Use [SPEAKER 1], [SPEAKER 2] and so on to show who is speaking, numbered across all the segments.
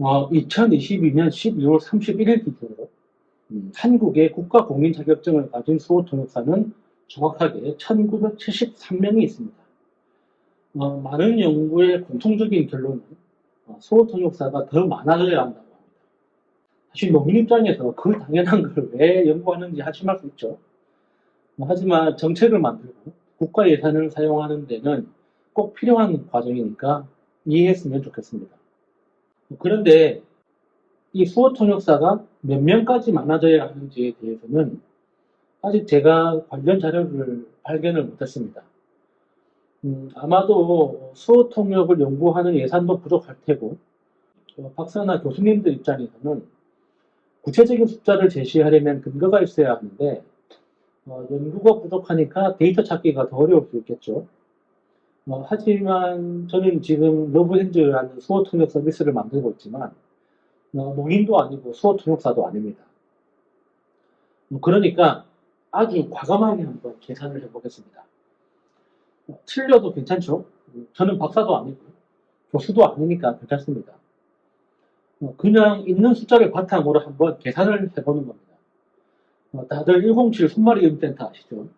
[SPEAKER 1] 어, 2022년 12월 31일 기준으로 음, 한국의 국가 공인 자격증을 가진 수호 통역사는 정확하게 1973명이 있습니다. 어, 많은 연구의 공통적인 결론은 어, 수호 통역사가 더 많아져야 한다고 합니다. 사실 농민 입장에서 그 당연한 걸 왜 연구하는지 하심할 수 있죠. 어, 하지만 정책을 만들고 국가 예산을 사용하는 데는 꼭 필요한 과정이니까 이해했으면 좋겠습니다. 그런데 이 수호 통역사가 몇 명까지 많아져야 하는지에 대해서는 아직 제가 관련 자료를 발견을 못했습니다. 음, 아마도 수호 통역을 연구하는 예산도 부족할 테고 어, 박사나 교수님들 입장에서는 구체적인 숫자를 제시하려면 근거가 있어야 하는데 어, 연구가 부족하니까 데이터 찾기가 더 어려울 수 있겠죠. 어, 하지만 저는 지금 러브핸즈라는 수호 통역 서비스를 만들고 있지만 어, 농인도 아니고 수호 통역사도 아닙니다. 어, 그러니까 아주 과감하게 한번 계산을 해보겠습니다. 어, 틀려도 괜찮죠? 음, 저는 박사도 아니고 교수도 아니니까 괜찮습니다. 어, 그냥 있는 숫자를 바탕으로 한번 계산을 해보는 겁니다. 어, 다들 107 손마리 음센터 아시죠?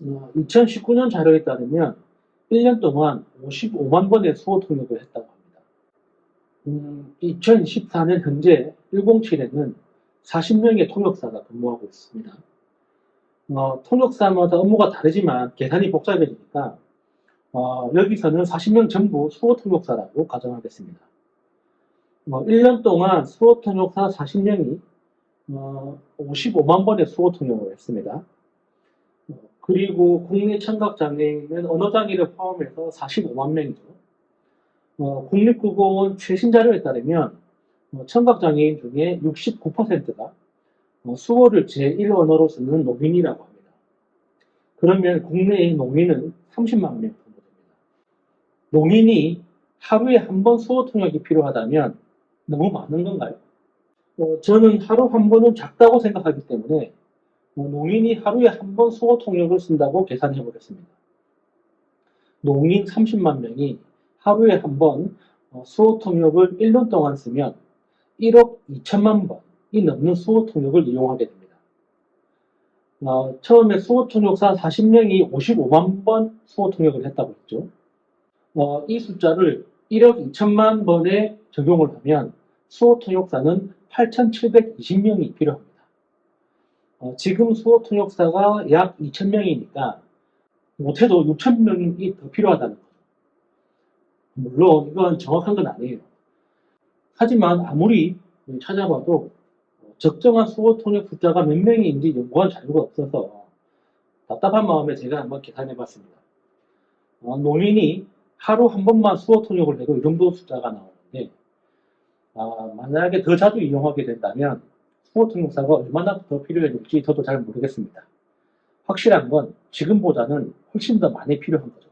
[SPEAKER 1] 2019년 자료에 따르면 1년 동안 55만 번의 수호 통역을 했다고 합니다. 음, 2014년 현재 107에는 40명의 통역사가 근무하고 있습니다. 어, 통역사마다 업무가 다르지만 계산이 복잡해지니까 어, 여기서는 40명 전부 수호 통역사라고 가정하겠습니다. 어, 1년 동안 수호 통역사 40명이 55만 번의 수호 통역을 했습니다. 어, 그리고 국내 청각장애인은 언어장애를 포함해서 45만 명이죠. 어, 국립국어원 최신 자료에 따르면 어, 청각장애인 중에 69%가 어, 수어를 제1언어로 쓰는 농인이라고 합니다. 그러면 국내의 농인은 30만 명 정도 됩니다. 농인이 하루에 한 번 수어 통역이 필요하다면 너무 많은 건가요? 어, 저는 하루 한 번은 작다고 생각하기 때문에 어, 농인이 하루에 한 번 수어 통역을 쓴다고 계산해 보겠습니다. 농인 30만 명이 하루에 한번 어, 수어 통역을 1년 동안 쓰면 1억 2천만 번이 넘는 수어 통역을 이용하게 됩니다. 어, 처음에 수어 통역사 40명이 55만 번 수어 통역을 했다고 했죠. 어, 이 숫자를 1억 2천만 번에 적용을 하면 수어 통역사는 8,720명이 필요합니다. 어, 지금 수어 통역사가 약 2,000명이니까 못해도 6,000명이 더 필요하다는 거죠. 물론 이건 정확한 건 아니에요. 하지만 아무리 찾아봐도 적정한 수어 통역 숫자가 몇 명인지 연구한 자료가 없어서 답답한 마음에 제가 한번 계산해 봤습니다. 어, 농인이 하루 한 번만 수어 통역을 해도 이 정도 숫자가 나오는데 아, 만약에 더 자주 이용하게 된다면 수어 통역사가 얼마나 더 필요해질지 저도 잘 모르겠습니다. 확실한 건 지금보다는 훨씬 더 많이 필요한 거죠.